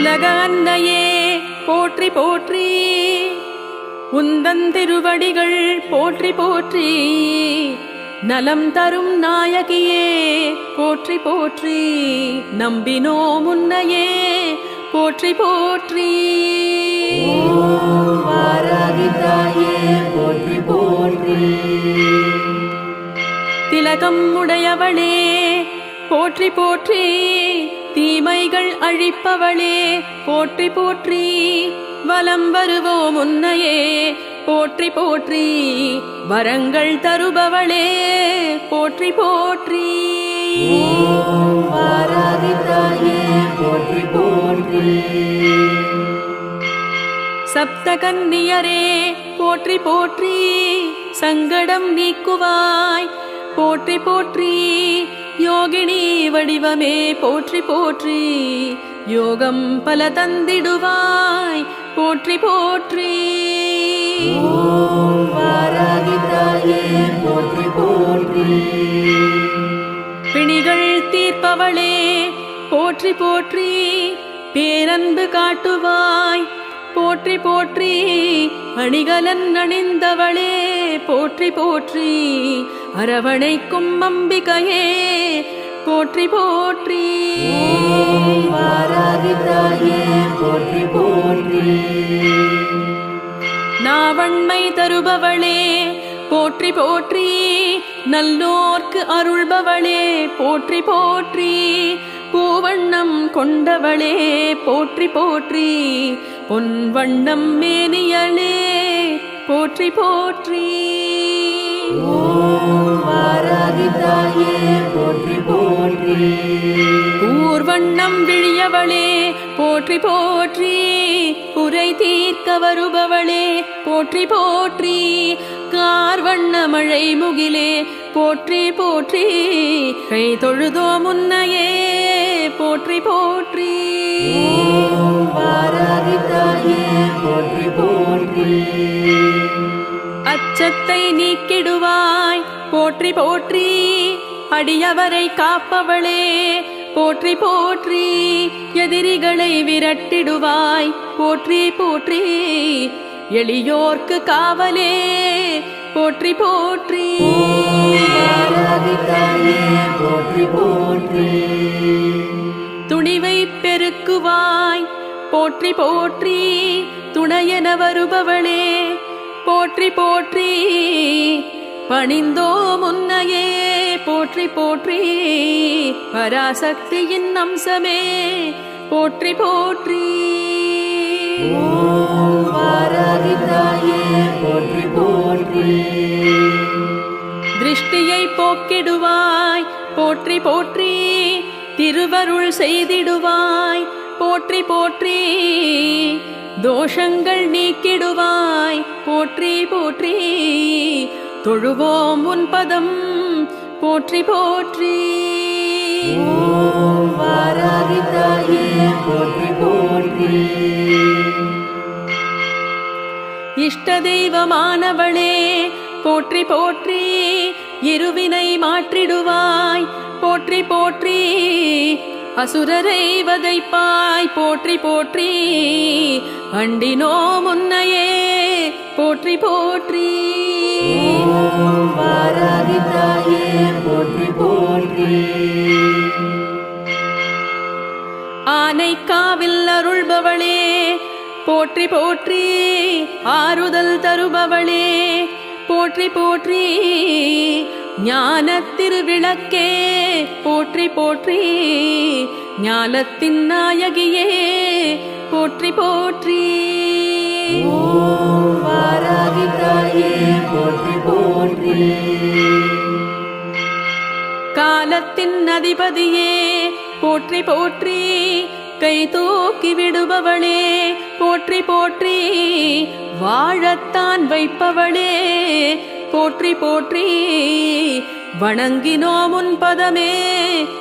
உலக அன்னையே போற்றி போற்றி. உந்தன் திருவடிகள் போற்றி போற்றி. நலம் தரும் நாயகியே போற்றி போற்றி. நம்பினோ முன்னையே போற்றி போற்றி. வாராகிதாயே போற்றி போற்றி. திலகம் உடையவளே போற்றி போற்றி. தீமைகள் அழிப்பவளே போற்றி போற்றி வலம் வருவோம் உன்னையே. போற்றி போற்றி வரங்கள் தருபவளே போற்றி போற்றி. போற்றி போற்றி. சப்தகன்னியரே போற்றி போற்றி சங்கடம் நீக்குவாய். போற்றி போற்றி யோகினி வடிவமே போற்றி போற்றி யோகம் பல தந்திடுவாய் போற்றி போற்றி. வாராகிதாயே போற்றி போற்றி. பிணிகள் தீர்ப்பவளே போற்றி போற்றி. பேரன்பு காட்டுவாய் போற்றி போற்றி. அணிகலன் அணிந்தவளே போற்றி போற்றி அரவணைக்கும் அம்பிகையே. போற்றி போற்றி. போற்றி போற்றி. நாவண்மை தருபவளே போற்றி போற்றி. நல்லோர்க்கு அருள்பவளே போற்றி போற்றி. பூவண்ணம் கொண்டவளே போற்றி போற்றி. பொன் வண்ணம் மேனியளே போற்றி போற்றி. வாராகிதாயே போற்றி போற்றி. ஊர்வண்ணம் விழியவளே போற்றி போற்றி. புரை தீர்க்க வருபவளே போற்றி போற்றி. கார்வண்ண மழை முகிலே போற்றி போற்றி. கை தொழுதோ முன்னையே போற்றி போற்றி. போற்றி போற்றி. அச்சத்தை நீக்கிடுவாய். போற்றி போற்றி. அடியவரை காப்பவளே. போற்றி போற்றி. எதிரிகளை விரட்டிடுவாய். போற்றி போற்றி. எளியோர்க்கு காவலே. போற்றி போற்றி. போற்றி போற்றி. துணிவை பெருக்குவாய். போற்றி போற்றி. துணையென வருபவளே போற்றி போற்றி. பணிந்தோ முன்னையே போற்றி போற்றி. பராசக்தியின் அம்சமே போற்றி போற்றி. போற்றி திருஷ்டியை போக்கிடுவாய் போற்றி போற்றி திருவருள் செய்திடுவாய். போற்றி போற்றி தோஷங்கள் நீக்கிடுவாய். போற்றி போற்றி தொழுவோம் உன் பதம். போற்றி போற்றி. இஷ்ட தெய்வமானவளே போற்றி போற்றி இருவினை மாற்றிடுவாய். போற்றி போற்றி அசுரரை வதைப்பாய். போற்றி போற்றி அண்டினோ முன்னையே. போற்றி போற்றி. போற்றி போற்றி. ஆனைக்காவில் அருள்பவளே போற்றி போற்றி ஆறுதல் தருபவளே. போற்றி போற்றி ஞான திருவிளக்கே போற்றி போற்றி ஞானத்தின் நாயகியே. போற்றி போற்றி. ஓம் வாராகிதாயே. போற்றி போற்றி. காலத்தின் அதிபதியே. போற்றி போற்றி. கை தூக்கி விடுபவளே போற்றி போற்றி வாழத்தான் வைப்பவளே. போற்றி போற்றி வணங்கினோ முன் பதமே.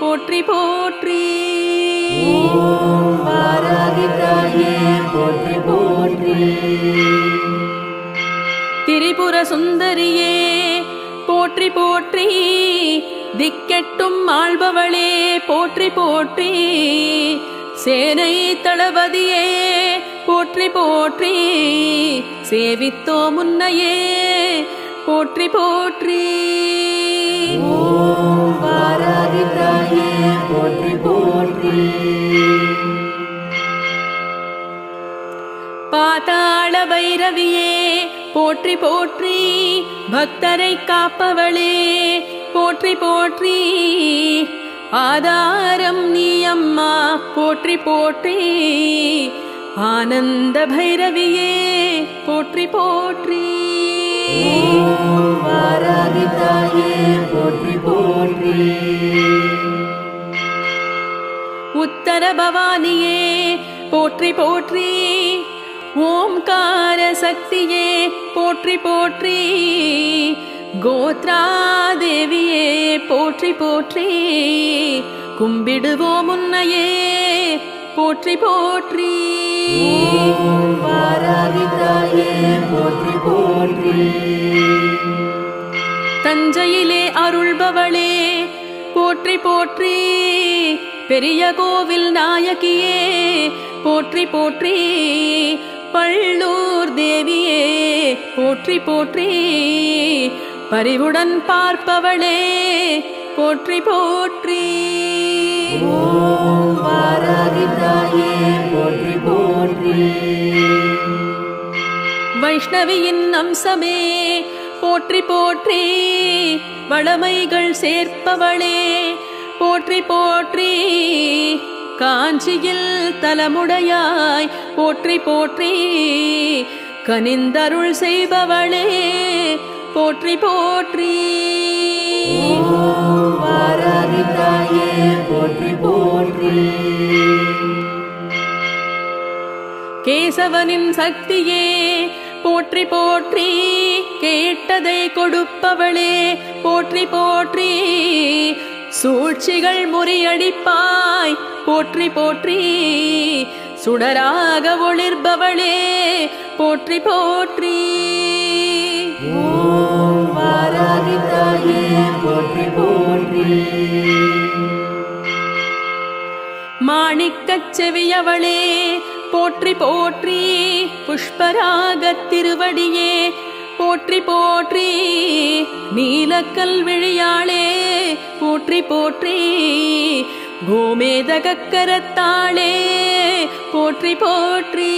போற்றி போற்றி. போற்றி போற்றி. திரிபுர சுந்தரியே போற்றி போற்றி. திக்கெட்டும் ஆள்பவளே போற்றி போற்றி. சேனை தளபதியே போற்றி போற்றி. சேவித்தோ முன்னையே போற்றி போற்றி. ஓம் வாராகி தாயே போற்றி போற்றி. பாதாள பைரவியே போற்றி போற்றி. பக்தரை காப்பவளே போற்றி போற்றி. ஆதாரம் நீ அம்மா போற்றி போற்றி. ஆனந்த பைரவியே போற்றி போற்றி. ஓம் வாராகி தாயே போற்றி போற்றி. உத்தர பவானியே போற்றி போற்றி. ஓம்கார சக்தியே போற்றி போற்றி. கோத்ரா தேவியே போற்றி போற்றி கும்பிடுவோம் முன்னையே போற்றி போற்றி. பாராதிதாயே போற்றி போற்றி. தஞ்சையிலே அருள்பவளே போற்றி போற்றி. பெரிய கோவில் நாயகியே போற்றி போற்றி. பள்ளூர் தேவியே போற்றி போற்றி. பரிவுடன் பார்ப்பவளே போற்றி போற்றி. ஓம் வாராகிதாயே போற்றி போற்றி. வைஷ்ணவியின் அம்சமே போற்றி போற்றி. வளமைகள் சேர்ப்பவளே போற்றி போற்றி. காஞ்சியில் தலமுடையாய் போற்றி போற்றி. கனிந்தருள் செய்பவளே போற்றி போற்றி. வாராகி தாயே போற்றி போற்றி. கேசவனின் சக்தியே போற்றி போற்றி. கேட்டதை கொடுப்பவளே போற்றி போற்றி. சூழ்ச்சிகள் முறியடிப்பாய் போற்றி போற்றி. சுடராக ஒளிர்பவளே போற்றி போற்றி. ஓம் வாராகி தாயே போற்றி போற்றி. மாணிக்கச் செவியவளே போற்றி போற்றி. புஷ்பராக திருவடியே போற்றி போற்றி. நீலக்கல் விழியாளே போற்றி போற்றி. கோமேதகக்கரத்தாளே போற்றி போற்றி.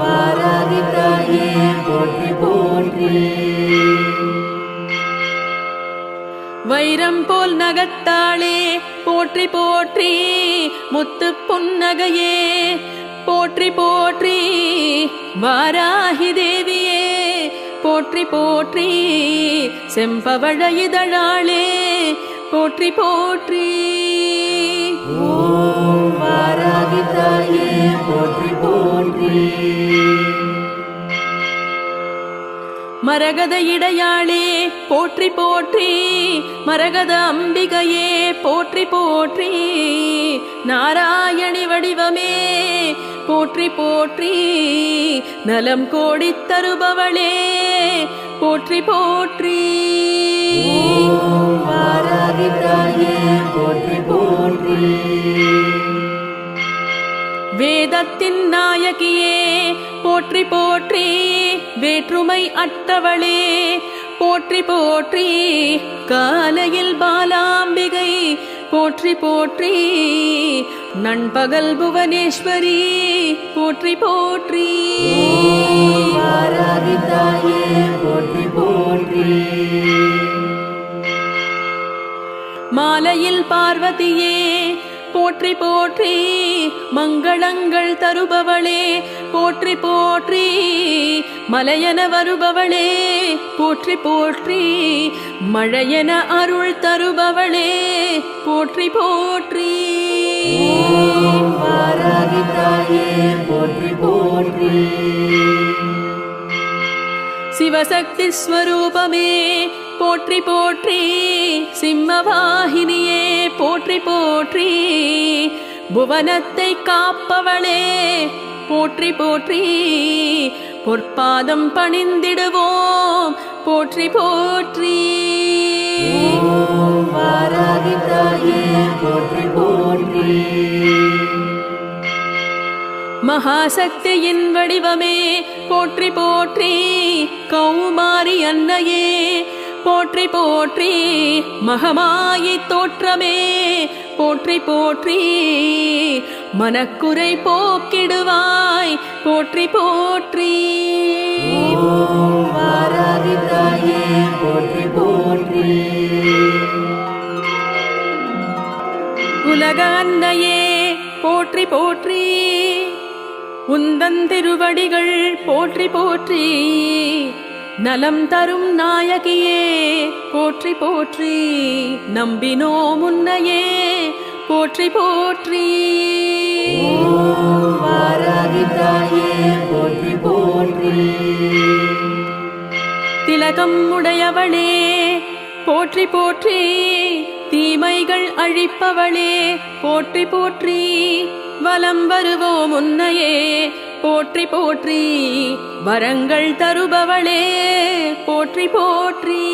வாராகி தாயே போற்றி போற்றி. வைரம் போல் நகத்தாளே போற்றி போற்றி. முத்து புன்னகையே போற்றி போற்றி. வாராகி தேவியே போற்றி போற்றி. செம்பவழ இதழாளே போற்றி போற்றி. ஓம் வாராகி தாயே போற்றி போற்றி. மரகத இடையாளே போற்றி போற்றி. மரகத அம்பிகையே போற்றி போற்றி. நாராயணி வடிவமே போற்றி போற்றி. நலம் கோடி தருபவளே போற்றி போற்றி. வாராகி தாயே போற்றி போற்றி. வேதத்தின் நாயகியே போற்றி போற்றி. வேற்றுமை அற்றவளே போற்றி போற்றி. காலையில் பாலாம்பிகை போற்றி போற்றி. நண்பகல் புவனேஸ்வரி போற்றி போற்றி. போற்றி போற்றி. மாலையில் பார்வதியே போற்றி போற்றி மங்களங்கள் தருபவளே போற்றி போற்றி மலையன வருபவளே போற்றி போற்றி மழையென அருள் தருபவளே போற்றி போற்றி. போற்றி போற்றி. சிவசக்தி ஸ்வரூபமே போற்றி போற்றி. சிம்மவாகினியே போற்றி போற்றி. புவனத்தை காப்பவளே போற்றி போற்றி. பொற்பாதம் பணிந்திடுவோம் போற்றி போற்றி. வாராகி தாயே போற்றி போற்றி. மகாசக்தியின் வடிவமே போற்றி போற்றி. கௌமாரி அன்னையே போற்றி போற்றி மகமாயி தோற்றமே. போற்றி போற்றி மனக்குறை போக்கிடுவாய். போற்றி போற்றி. ஓம் வாராகி தாயே போற்றி போற்றி. உலக அன்னையே போற்றி போற்றி. உந்தன் திருவடிகள் போற்றி போற்றி. நலம் தரும் நாயகியே போற்றி போற்றி. நம்பினோ முன்னையே போற்றி போற்றி. ஓம் வாராகி தாயே போற்றி போற்றி. திலகம் உடையவளே போற்றி போற்றி. தீமைகள் அழிப்பவளே போற்றி போற்றி. வலம் வருவோம் உன்னையே போற்றி போற்றி. வரங்கள் தருபவளே போற்றி போற்றி.